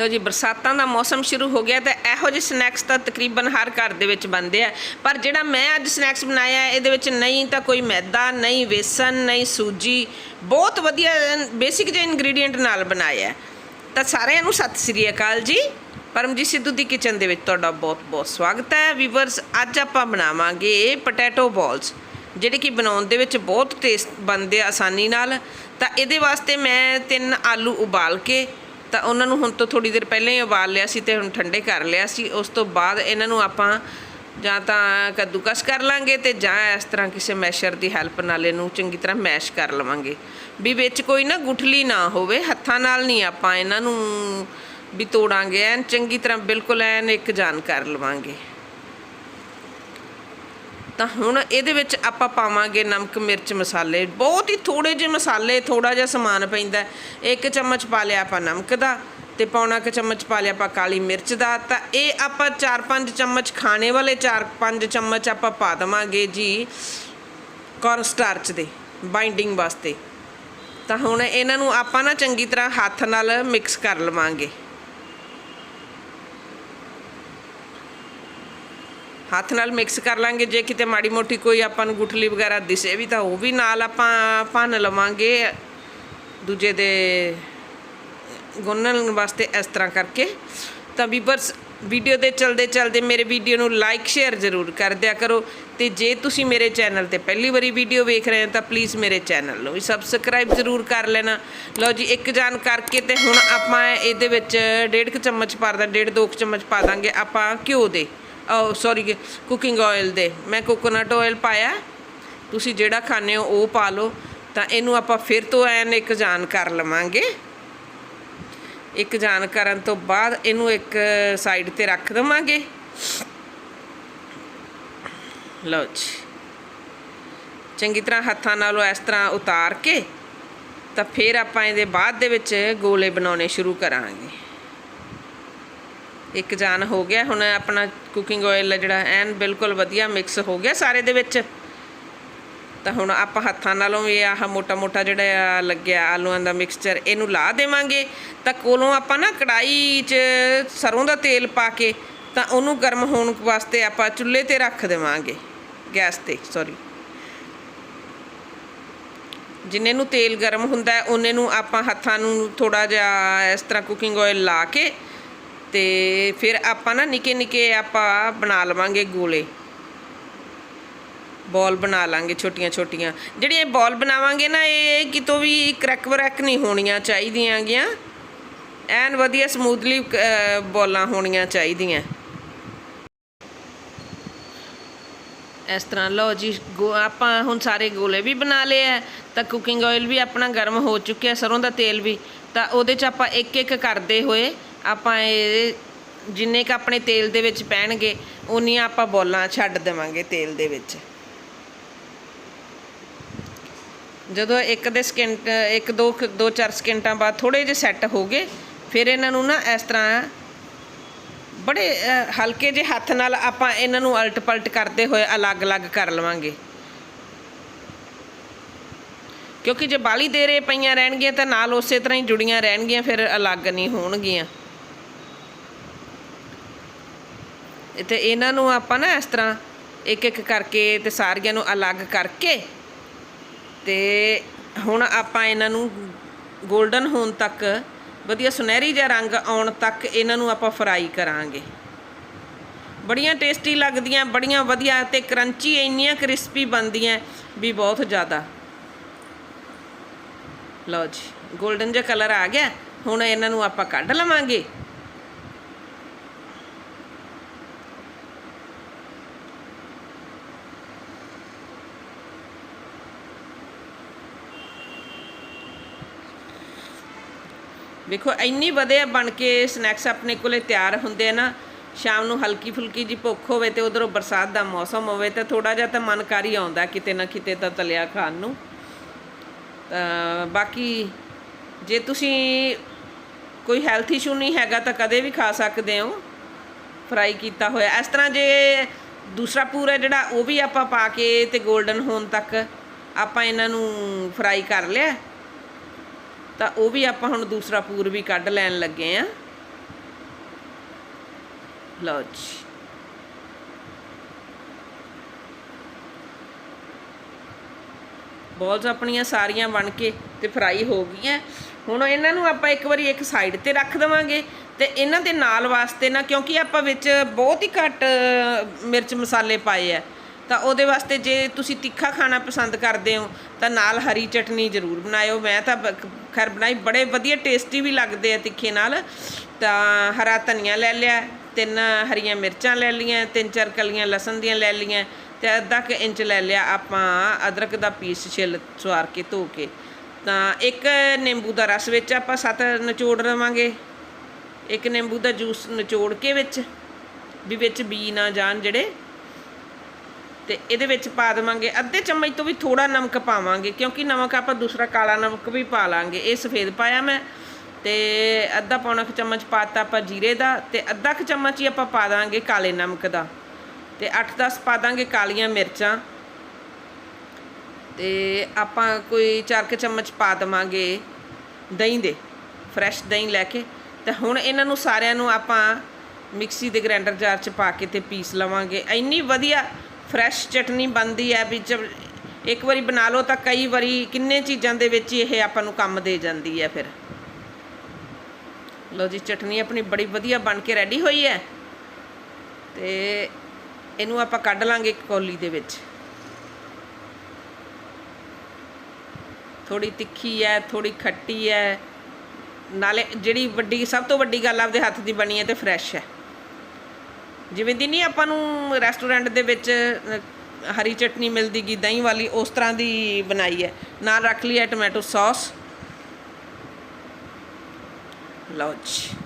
ਲੋ ਜੀ, ਬਰਸਾਤਾਂ ਦਾ ਮੌਸਮ ਸ਼ੁਰੂ ਹੋ ਗਿਆ ਤੇ ਇਹੋ ਜਿਹੇ ਸਨੈਕਸ ਤਾਂ ਤਕਰੀਬਨ ਹਰ ਘਰ ਦੇ ਵਿੱਚ ਬਣਦੇ ਆ। ਪਰ ਜਿਹੜਾ ਮੈਂ ਅੱਜ ਸਨੈਕਸ ਬਣਾਇਆ ਇਹਦੇ ਵਿੱਚ ਨਹੀਂ ਤਾਂ ਕੋਈ ਮੈਦਾ, ਨਹੀਂ ਵੇਸਣ, ਨਹੀਂ ਸੂਜੀ, ਬਹੁਤ ਵਧੀਆ ਬੇਸਿਕ ਜਿਹੇ ਇਨਗਰੀਡੀਅੰਟ ਨਾਲ ਬਣਾਇਆ ਤਾਂ ਸਾਰਿਆਂ ਨੂੰ ਸਤਿ ਸ੍ਰੀ ਅਕਾਲ ਜੀ। ਪਰਮਜੀਤ ਸਿੱਧੂ ਦੀ ਕਿਚਨ ਦੇ ਵਿੱਚ ਤੁਹਾਡਾ ਬਹੁਤ-ਬਹੁਤ ਸਵਾਗਤ ਹੈ। ਵੀਵਰਸ ਅੱਜ ਆਪਾਂ ਬਣਾਵਾਂਗੇ ਪੋਟੈਟੋ ਬਾਲਸ ਜਿਹੜੇ ਕਿ ਬਣਾਉਣ ਦੇ ਵਿੱਚ ਬਹੁਤ ਟੇਸਟ ਬਣਦੇ ਆਸਾਨੀ ਨਾਲ। ਤਾਂ ਇਹਦੇ ਵਾਸਤੇ ਮੈਂ ਤਿੰਨ ਆਲੂ ਉਬਾਲ ਕੇ ਤਾਂ ਉਹਨਾਂ ਨੂੰ ਹੁਣ ਤੋਂ ਥੋੜੀ ਦੇਰ ਪਹਿਲਾਂ ਹੀ ਉਬਾਲ ਲਿਆ ਸੀ ਤੇ ਹੁਣ ਠੰਡੇ ਕਰ ਲਿਆ ਸੀ। ਉਸ ਤੋਂ ਬਾਅਦ ਇਹਨਾਂ ਨੂੰ ਆਪਾਂ ਜਾਂ ਤਾਂ ਕੱਦੂਕਸ ਕਰ ਲਾਂਗੇ ਤੇ ਜਾਂ ਇਸ ਤਰ੍ਹਾਂ ਕਿਸੇ ਮੈਸ਼ਰ ਦੀ ਹੈਲਪ ਨਾਲ ਇਹਨੂੰ ਚੰਗੀ ਤਰ੍ਹਾਂ ਮੈਸ਼ ਕਰ ਲਵਾਂਗੇ। ਵੀ ਵਿੱਚ ਕੋਈ ਨਾ ਗੁਠਲੀ ਨਾ ਹੋਵੇ, ਹੱਥਾਂ ਨਾਲ ਨਹੀਂ ਆਪਾਂ ਇਹਨਾਂ ਨੂੰ ਵੀ ਤੋੜਾਂਗੇ। ਐਨ ਚੰਗੀ ਤਰ੍ਹਾਂ ਬਿਲਕੁਲ ਐਨ ਇੱਕ ਜਾਨ ਕਰ ਲਵਾਂਗੇ। ਤਾਂ ਹੁਣ ਇਹਦੇ ਵਿੱਚ ਆਪਾਂ ਪਾਵਾਂਗੇ ਨਮਕ, ਮਿਰਚ, ਮਸਾਲੇ। ਬਹੁਤ ਹੀ ਥੋੜੇ ਜਿਹੇ ਮਸਾਲੇ ਥੋੜਾ ਜਿਹਾ ਸਮਾਨ ਪੈਂਦਾ ਇੱਕ ਚਮਚ ਪਾ ਲਿਆ ਆਪਾਂ ਨਮਕ ਦਾ ਤੇ ਪੌਣਾ ਕੁ ਚਮਚ ਪਾ ਲਿਆ ਆਪਾਂ ਕਾਲੀ ਮਿਰਚ ਦਾ। ਤਾਂ ਇਹ ਆਪਾਂ 4-5 ਚਮਚ ਖਾਣੇ ਵਾਲੇ 4-5 ਚਮਚ ਆਪਾਂ ਪਾ ਦਵਾਂਗੇ ਜੀ ਕੌਰਨ ਸਟਾਰਚ ਦੇ ਬਾਈਂਡਿੰਗ ਵਾਸਤੇ। ਤਾਂ ਹੁਣ ਇਹਨਾਂ ਨੂੰ ਆਪਾਂ ਨਾ ਚੰਗੀ ਤਰ੍ਹਾਂ ਹੱਥ ਨਾਲ ਮਿਕਸ ਕਰ ਲਵਾਂਗੇ। ਹੱਥ ਨਾਲ ਮਿਕਸ ਕਰ ਲਾਂਗੇ, ਜੇ ਕਿਤੇ ਮਾੜੀ ਮੋਟੀ ਕੋਈ ਆਪਾਂ ਨੂੰ ਗੁਠਲੀ ਵਗੈਰਾ ਦਿਸੇ ਵੀ ਤਾਂ ਉਹ ਵੀ ਨਾਲ ਆਪਾਂ ਭੰਨ ਲਵਾਂਗੇ। ਦੂਜੇ ਦੇ ਗੁੰਨਣ ਵਾਸਤੇ ਇਸ ਤਰ੍ਹਾਂ ਕਰਕੇ। ਤਾਂ ਵੀਵਰਸ ਵੀਡੀਓ ਦੇ ਚਲਦੇ ਚਲਦੇ ਮੇਰੇ ਵੀਡੀਓ ਨੂੰ ਲਾਈਕ ਸ਼ੇਅਰ ਜ਼ਰੂਰ ਕਰ ਦਿਆ ਕਰੋ। ਤੇ ਜੇ ਤੁਸੀਂ ਮੇਰੇ ਚੈਨਲ ਤੇ ਪਹਿਲੀ ਵਾਰੀ ਵੀਡੀਓ ਵੇਖ ਰਹੇ ਹੋ ਤਾਂ ਪਲੀਜ਼ ਮੇਰੇ ਚੈਨਲ ਨੂੰ ਵੀ ਸਬਸਕ੍ਰਾਈਬ ਜ਼ਰੂਰ ਕਰ ਲੈਣਾ। ਲਓ ਜੀ, ਇੱਕ ਜਾਨ ਕਰਕੇ ਤੇ ਹੁਣ ਆਪਾਂ ਇਹਦੇ ਵਿੱਚ ਡੇਢ ਕੁ ਚਮਚ ਪਾ ਦਾਂ, ਡੇਢ ਦੋ ਕੁ ਚਮਚ ਪਾ ਦਾਂਗੇ ਆਪਾਂ ਘਿਓ ਦੇ। ਓ ਸੌਰੀ ਕੁਕਿੰਗ ਆਇਲ ਦੇ। ਮੈਂ ਕੋਕੋਨਟ ਆਇਲ ਪਾਇਆ। ਤੁਸੀਂ ਜਿਹੜਾ ਖਾਣੇ ਹੋ, ਉਹ ਪਾ ਲਓ। ਤਾਂ ਇਹਨੂੰ ਆਪਾਂ ਫਿਰ ਤੋਂ ਐਨ ਇੱਕ ਜਾਨ ਕਰ ਲਵਾਂਗੇ। ਇੱਕ ਜਾਨ ਕਰਨ ਤੋਂ ਬਾਅਦ ਇਹਨੂੰ ਇੱਕ ਸਾਈਡ ਤੇ ਰੱਖ ਦਵਾਂਗੇ। ਲਓ ਜੀ। ਚੰਗੀ ਤਰ੍ਹਾਂ ਹੱਥਾਂ ਨਾਲੋਂ ਇਸ ਤਰ੍ਹਾਂ ਉਤਾਰ ਕੇ, ਤਾਂ ਫਿਰ ਆਪਾਂ ਇਹਦੇ ਬਾਅਦ ਦੇ ਵਿੱਚ ਗੋਲੇ ਬਣਾਉਣੇ ਸ਼ੁਰੂ ਕਰਾਂਗੇ। ਇੱਕ ਜਾਨ ਹੋ ਗਿਆ। ਹੁਣ ਆਪਣਾ ਕੁਕਿੰਗ ਆਇਲ ਜਿਹੜਾ, ਐਨ ਬਿਲਕੁਲ ਵਧੀਆ ਮਿਕਸ ਹੋ ਗਿਆ ਸਾਰੇ ਦੇ ਵਿੱਚ। ਤਾਂ ਹੁਣ ਆਪਾਂ ਹੱਥਾਂ ਨਾਲੋਂ ਵੀ ਆਹ ਮੋਟਾ ਮੋਟਾ ਜਿਹੜਾ ਆ ਲੱਗਿਆ ਆਲੂਆਂ ਦਾ ਮਿਕਸਚਰ ਇਹਨੂੰ ਲਾ ਦੇਵਾਂਗੇ। ਤਾਂ ਕੋਲੋਂ ਆਪਾਂ ਨਾ ਕੜਾਈ 'ਚ ਸਰੋਂ ਦਾ ਤੇਲ ਪਾ ਕੇ, ਤਾਂ ਉਹਨੂੰ ਗਰਮ ਹੋਣ ਵਾਸਤੇ ਆਪਾਂ ਚੁੱਲ੍ਹੇ ਤੇ ਰੱਖ ਦੇਵਾਂਗੇ। ਗੈਸ ਤੇ ਸੌਰੀ ਜਿੰਨੇ ਨੂੰ ਤੇਲ ਗਰਮ ਹੁੰਦਾ, ਉਹਨੇ ਨੂੰ ਆਪਾਂ ਹੱਥਾਂ ਨੂੰ ਥੋੜਾ ਜਿਹਾ ਇਸ ਤਰ੍ਹਾਂ ਕੁਕਿੰਗ ਆਇਲ ਲਾ ਕੇ ਤੇ ਫਿਰ ਆਪਾਂ ਨਾ ਨਿੱਕੇ ਨਿੱਕੇ ਆਪਾਂ ਬਣਾ ਲਵਾਂਗੇ ਗੋਲੇ। ਬਾਲ ਬਣਾ ਲਾਂਗੇ ਛੋਟੀਆਂ ਛੋਟੀਆਂ। ਜਿਹੜੀਆਂ ਬਾਲ ਬਣਾਵਾਂਗੇ ਨਾ, ਇਹ ਕਿਤੋਂ ਵੀ ਕਰੈਕ ਵਰੈਕ ਨਹੀਂ ਹੋਣੀਆਂ ਚਾਹੀਦੀਆਂ ਗੀਆਂ ਐਨ ਵਧੀਆ ਸਮੂਥਲੀ ਬਾਲਾਂ ਹੋਣੀਆਂ ਚਾਹੀਦੀਆਂ। ਇਸ ਤਰ੍ਹਾਂ ਲਓ ਜੀ, ਗੋ- ਆਪਾਂ ਹੁਣ ਸਾਰੇ ਗੋਲੇ ਵੀ ਬਣਾ ਲਏ ਆ। ਤਾਂ ਕੁਕਿੰਗ ਆਇਲ ਵੀ ਆਪਣਾ ਗਰਮ ਹੋ ਚੁੱਕਿਆ ਸਰੋਂ ਦਾ ਤੇਲ ਵੀ। ਤਾਂ ਉਹਦੇ 'ਚ ਆਪਾਂ ਇੱਕ ਇੱਕ ਕਰਦੇ ਹੋਏ ਆਪਾਂ ਇਹ ਜਿੰਨੇ ਕ ਆਪਣੇ ਤੇਲ ਦੇ ਵਿੱਚ ਪੈਣਗੇ, ਉਨੀਆਂ ਆਪਾਂ ਬੋਲਾਂ ਛੱਡ ਦੇਵਾਂਗੇ ਤੇਲ ਦੇ ਵਿੱਚ। ਜਦੋਂ ਇੱਕ ਦੇ ਸਕਿੰਟ ਇੱਕ, ਦੋ ਦੋ, ਚਾਰ ਸਕਿੰਟਾਂ ਬਾਅਦ ਥੋੜੇ ਜਿਹੇ ਸੈੱਟ ਹੋ ਗਏ, ਫਿਰ ਇਹਨਾਂ ਨੂੰ ਨਾ ਇਸ ਤਰ੍ਹਾਂ ਬੜੇ ਹਲਕੇ ਜਿਹੇ ਹੱਥ ਨਾਲ ਆਪਾਂ ਇਹਨਾਂ ਨੂੰ ਅਲਟ ਪਲਟ ਕਰਦੇ ਹੋਏ ਅਲੱਗ-ਅਲੱਗ ਕਰ ਲਵਾਂਗੇ। ਕਿਉਂਕਿ ਜੇ ਬਾਲੀ ਦੇਰੇ ਪਈਆਂ ਰਹਿਣਗੀਆਂ ਤਾਂ ਨਾਲ ਉਸੇ ਤਰ੍ਹਾਂ ਹੀ ਜੁੜੀਆਂ ਰਹਿਣਗੀਆਂ, ਫਿਰ ਅਲੱਗ ਨਹੀਂ ਹੋਣਗੀਆਂ। ਤੇ ਇਹਨਾਂ ਨੂੰ ਆਪਾਂ ਨਾ ਇਸ ਤਰ੍ਹਾਂ ਇੱਕ ਇੱਕ ਕਰਕੇ ਤੇ ਸਾਰੀਆਂ ਨੂੰ ਅਲੱਗ ਕਰਕੇ ਤੇ ਹੁਣ ਆਪਾਂ ਇਹਨਾਂ ਨੂੰ 골ਡਨ ਹੋਣ ਤੱਕ, ਵਧੀਆ ਸੁਨਹਿਰੀ ਜਿਹਾ ਰੰਗ ਆਉਣ ਤੱਕ ਇਹਨਾਂ ਨੂੰ ਆਪਾਂ ਫਰਾਈ ਕਰਾਂਗੇ। ਬੜੀਆਂ ਟੇਸਟੀ ਲੱਗਦੀਆਂ, ਬੜੀਆਂ ਵਧੀਆ ਤੇ ਕਰੰਚੀ ਇੰਨੀਆਂ ਕ੍ਰਿਸਪੀ ਬਣਦੀਆਂ ਵੀ ਬਹੁਤ ਜ਼ਿਆਦਾ। ਲਓ ਜੀ 골ਡਨ ਜਿਹਾ ਕਲਰ ਆ ਗਿਆ, ਹੁਣ ਇਹਨਾਂ ਨੂੰ ਆਪਾਂ ਕੱਢ ਲਵਾਂਗੇ। ਵੇਖੋ, ਇੰਨੀ ਵਧੀਆ ਬਣ ਕੇ ਸਨੈਕਸ ਆਪਣੇ ਕੋਲੇ ਤਿਆਰ ਹੁੰਦੇ ਆ ਨਾ, ਸ਼ਾਮ ਨੂੰ ਹਲਕੀ ਫੁਲਕੀ ਜੀ ਭੁੱਖ ਹੋਵੇ ਤੇ ਉਧਰੋਂ ਬਰਸਾਤ ਦਾ ਮੌਸਮ ਹੋਵੇ ਤਾਂ ਥੋੜਾ ਜਿਹਾ ਤਾਂ ਮਨ ਕਰ ਹੀ ਆਉਂਦਾ ਕਿਤੇ ਨਾ ਕਿਤੇ ਤਾਂ ਤਲਿਆ ਖਾਣ ਨੂੰ। ਤਾਂ ਬਾਕੀ ਜੇ ਤੁਸੀਂ ਕੋਈ ਹੈਲਥ ਇਸ਼ੂ ਨਹੀਂ ਹੈਗਾ ਤਾਂ ਕਦੇ ਵੀ ਖਾ ਸਕਦੇ ਹੋ। ਫਰਾਈ ਕੀਤਾ ਹੋਇਆ। ਇਸ ਤਰ੍ਹਾਂ ਜੇ ਦੂਸਰਾ ਪੂਰਾ ਜਿਹੜਾ ਉਹ ਵੀ ਆਪਾਂ ਪਾ ਕੇ ਤੇ 골ਡਨ ਹੋਣ ਤੱਕ ਆਪਾਂ ਇਹਨਾਂ ਨੂੰ ਫਰਾਈ ਕਰ ਲਿਆ। ਤਾਂ ਉਹ ਵੀ ਆਪਾਂ ਹੁਣ ਦੂਸਰਾ ਪੂਰ ਵੀ ਕੱਢ ਲੈਣ ਲੱਗੇ ਆ। ਲਓ ਜੀ। ਬੋਲਸ ਆਪਣੀਆਂ ਸਾਰੀਆਂ ਬਣ ਕੇ ਤੇ ਫਰਾਈ ਹੋ ਗਈਆਂ। ਹੁਣ ਇਹਨਾਂ ਨੂੰ ਆਪਾਂ ਇੱਕ ਵਾਰੀ ਇੱਕ ਸਾਈਡ ਤੇ ਰੱਖ ਦੇਵਾਂਗੇ ਤੇ ਇਹਨਾਂ ਦੇ ਨਾਲ ਵਾਸਤੇ ਨਾ ਕਿਉਂਕਿ ਆਪਾਂ ਵਿੱਚ ਬਹੁਤ ਹੀ ਘੱਟ ਮਿਰਚ ਮਸਾਲੇ ਪਾਏ ਆ। ਤਾਂ ਉਹਦੇ ਵਾਸਤੇ ਜੇ ਤੁਸੀਂ ਤਿੱਖਾ ਖਾਣਾ ਪਸੰਦ ਕਰਦੇ ਹੋ, ਤਾਂ ਨਾਲ ਹਰੀ ਚਟਨੀ ਜ਼ਰੂਰ ਬਣਾਇਓ। ਮੈਂ ਤਾਂ ਬ- ਖੈਰ ਬਣਾਈ, ਬੜੇ ਵਧੀਆ ਟੇਸਟੀ ਵੀ ਲੱਗਦੇ ਆ ਤਿੱਖੇ ਨਾਲ। ਤਾਂ ਹਰਾ ਧਨੀਆ ਲੈ ਲਿਆ, ਤਿੰਨ ਹਰੀਆਂ ਮਿਰਚਾਂ ਲੈ ਲਈਆਂ, ਤਿੰਨ ਚਾਰ ਕਲੀਆਂ ਲਸਣ ਦੀਆਂ ਲੈ ਲਈਆਂ, ਤੇ ਅੱਧਾ ਕੁ ਇੰਚ ਲੈ ਲਿਆ ਆਪਾਂ ਅਦਰਕ ਦਾ ਪੀਸ ਛਿੱਲ ਸਵਾਰ ਕੇ ਧੋ ਕੇ। ਤਾਂ ਇੱਕ ਨਿੰਬੂ ਦਾ ਰਸ ਵਿੱਚ ਆਪਾਂ ਸੱਤ ਨਿਚੋੜ ਲਵਾਂਗੇ। ਇੱਕ ਨਿੰਬੂ ਦਾ ਜੂਸ ਨਿਚੋੜ ਕੇ ਵਿੱਚ, ਵੀ ਵਿੱਚ ਬੀ ਨਾ ਜਾਣ ਜਿਹੜੇ ਤੇ ਇਹਦੇ ਵਿੱਚ ਪਾ ਦੇਵਾਂਗੇ। ਅੱਧੇ ਚਮਚ ਤੋਂ ਵੀ ਥੋੜਾ ਨਮਕ ਪਾਵਾਂਗੇ, ਕਿਉਂਕਿ ਨਮਕ ਆਪਾਂ ਦੂਸਰਾ ਕਾਲਾ ਨਮਕ ਵੀ ਪਾ ਲਾਂਗੇ। ਇਹ ਸਫੇਦ ਪਾਇਆ ਮੈਂ। ਤੇ ਅੱਧਾ ਪੌਣਾ ਕੁ ਚਮਚ ਪਾਤਾ ਆਪਾਂ ਜੀਰੇ ਦਾ ਤੇ ਅੱਧਾ ਕੁ ਚਮਚ ਹੀ ਆਪਾਂ ਪਾ ਦਾਂਗੇ ਕਾਲੇ ਨਮਕ ਦਾ। ਤੇ 8-10 ਪਾ ਦਾਂਗੇ ਕਾਲੀਆਂ ਮਿਰਚਾਂ। ਤੇ ਆਪਾਂ ਕੋਈ 4 ਕੁ ਚਮਚ ਪਾ ਦਵਾਂਗੇ ਦਹੀਂ ਦੇ, ਫਰੈਸ਼ ਦਹੀਂ ਲੈ ਕੇ। ਤੇ ਹੁਣ ਇਹਨਾਂ ਨੂੰ ਸਾਰਿਆਂ ਨੂੰ ਆਪਾਂ ਮਿਕਸੀ ਦੇ ਗ੍ਰਾਈਂਡਰ ਜਾਰ ਚ ਪਾ ਕੇ ਤੇ ਪੀਸ ਲਵਾਂਗੇ। ਇੰਨੀ ਵਧੀਆ ਫਰੈਸ਼ ਚਟਨੀ ਬਣਦੀ ਹੈ ਵਿੱਚ ਇੱਕ ਵਾਰੀ ਬਣਾ ਲਓ ਤਾਂ ਕਈ ਵਾਰੀ ਕਿੰਨੇ ਚੀਜ਼ਾਂ ਦੇ ਵਿੱਚ ਹੀ ਇਹ ਆਪਾਂ ਨੂੰ ਕੰਮ ਦੇ ਜਾਂਦੀ ਹੈ ਫਿਰ। ਲਓ ਜੀ, ਚਟਨੀ ਆਪਣੀ ਬੜੀ ਵਧੀਆ ਬਣ ਕੇ ਰੈਡੀ ਹੋਈ ਹੈ। ਤੇ ਇਹਨੂੰ ਆਪਾਂ ਕੱਢ ਲਾਂਗੇ ਇੱਕ ਕੌਲੀ ਦੇ ਵਿੱਚ। ਥੋੜੀ ਤਿੱਖੀ ਹੈ ਥੋੜੀ ਖੱਟੀ ਹੈ। ਨਾਲੇ ਜਿਹੜੀ ਵੱਡੀ, ਸਭ ਤੋਂ ਵੱਡੀ ਗੱਲ ਆਪਦੇ ਹੱਥ ਦੀ ਬਣੀ ਹੈ ਤੇ ਫਰੈਸ਼ ਹੈ। ਜਿਵੇਂ ਦੀ ਨਹੀਂ ਆਪਾਂ ਨੂੰ ਰੈਸਟੋਰੈਂਟ ਦੇ ਵਿੱਚ ਹਰੀ ਚਟਨੀ ਮਿਲਦੀ ਗੀ, ਦਹੀਂ ਵਾਲੀ, ਉਸ ਤਰ੍ਹਾਂ ਦੀ ਬਣਾਈ ਹੈ। ਨਾਲ ਰੱਖ ਲਈ ਹੈ ਟੋਮੈਟੋ ਸੌਸ ਲਓ ਜੀ।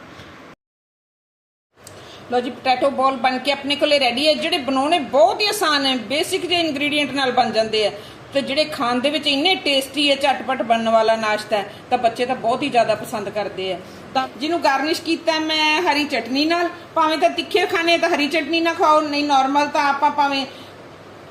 ਲੋ ਜੀ ਪੋਟੈਟੋ ਬੋਲ ਬਣ ਕੇ ਆਪਣੇ ਕੋਲੇ ਰੈਡੀ ਹੈ। ਜਿਹੜੇ ਬਣਾਉਣੇ ਬਹੁਤ ਹੀ ਆਸਾਨ ਹੈ। ਬੇਸਿਕ ਜਿਹੇ ਇੰਗਰੀਡੀਐਂਟ ਨਾਲ ਬਣ ਜਾਂਦੇ ਆ। ਤੇ ਜਿਹੜੇ ਖਾਣ ਦੇ ਵਿੱਚ ਇੰਨੇ ਟੇਸਟੀ ਹੈ, ਝਟਪਟ ਬਣਨ ਵਾਲਾ ਨਾਸ਼ਤਾ ਹੈ, ਤਾਂ ਬੱਚੇ ਤਾਂ ਬਹੁਤ ਹੀ ਜ਼ਿਆਦਾ ਪਸੰਦ ਕਰਦੇ ਆ। ਤਾਂ ਜਿਹਨੂੰ ਗਾਰਨਿਸ਼ ਕੀਤਾ ਮੈਂ ਹਰੀ ਚਟਨੀ ਨਾਲ, ਭਾਵੇਂ ਤਾਂ ਤਿੱਖੇ ਖਾਣੇ ਤਾਂ ਹਰੀ ਚਟਨੀ ਨਾਲ ਖਾਓ, ਨਹੀਂ ਨਾਰਮਲ ਤਾਂ ਆਪਾਂ ਭਾਵੇਂ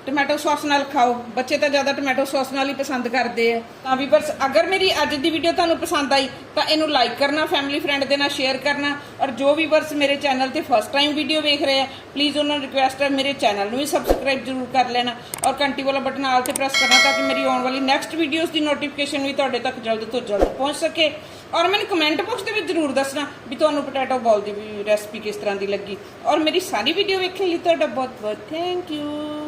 ਟੋਮੈਟੋ ਸੌਸ ਨਾਲ ਖਾਓ। ਬੱਚੇ ਤਾਂ ਜ਼ਿਆਦਾ ਟੋਮੈਟੋ ਸੌਸ ਨਾਲ ਹੀ ਪਸੰਦ ਕਰਦੇ ਆ। ਤਾਂ ਵੀ ਬਸ ਅਗਰ ਮੇਰੀ ਅੱਜ ਦੀ ਵੀਡੀਓ ਤੁਹਾਨੂੰ ਪਸੰਦ ਆਈ, ਤਾਂ ਇਹਨੂੰ ਲਾਈਕ ਕਰਨਾ ਫੈਮਿਲੀ ਫਰੈਂਡ ਦੇ ਨਾਲ ਸ਼ੇਅਰ ਕਰਨਾ ਔਰ ਜੋ ਵੀ ਵਰਸ ਮੇਰੇ ਚੈਨਲ ਤੇ ਫਸਟ ਟਾਈਮ ਵੀਡੀਓ ਵੇਖ ਰਹੇ ਆ ਪਲੀਜ਼ ਉਹਨਾਂ ਨੂੰ ਰਿਕੁਐਸਟ ਹੈ ਮੇਰੇ ਚੈਨਲ ਨੂੰ ਵੀ ਸਬਸਕ੍ਰਾਈਬ ਜ਼ਰੂਰ ਕਰ ਲੈਣਾ ਔਰ ਘੰਟੀ ਵਾਲਾ ਬਟਨ ਆਲ ਤੇ ਪ੍ਰੈਸ ਕਰਨਾ ਤਾਂ ਕਿ ਮੇਰੀ ਆਉਣ ਵਾਲੀ ਨੈਕਸਟ ਵੀਡੀਓਜ਼ ਦੀ ਨੋਟੀਫਿਕੇਸ਼ਨ ਵੀ ਤੁਹਾਡੇ ਤੱਕ ਜਲਦ ਤੋਂ ਜਲਦ ਪਹੁੰਚ ਸਕੇ। ਔਰ ਮੈਨੂੰ ਕਮੈਂਟ ਬਾਕਸ ਦੇ ਵਿੱਚ ਜ਼ਰੂਰ ਦੱਸਣਾ ਵੀ ਤੁਹਾਨੂੰ ਪੋਟੈਟੋ ਬੋਲ ਦੀ ਵੀ ਰੈਸਪੀ ਕਿਸ ਤਰ੍ਹਾਂ ਦੀ ਲੱਗੀ। ਔਰ ਮੇਰੀ ਸਾਰੀ ਵੀਡੀਓ ਵੇਖਣ ਲਈ ਤੁਹਾਡਾ ਬਹੁਤ ਬਹੁਤ ਥੈਂਕ ਯੂ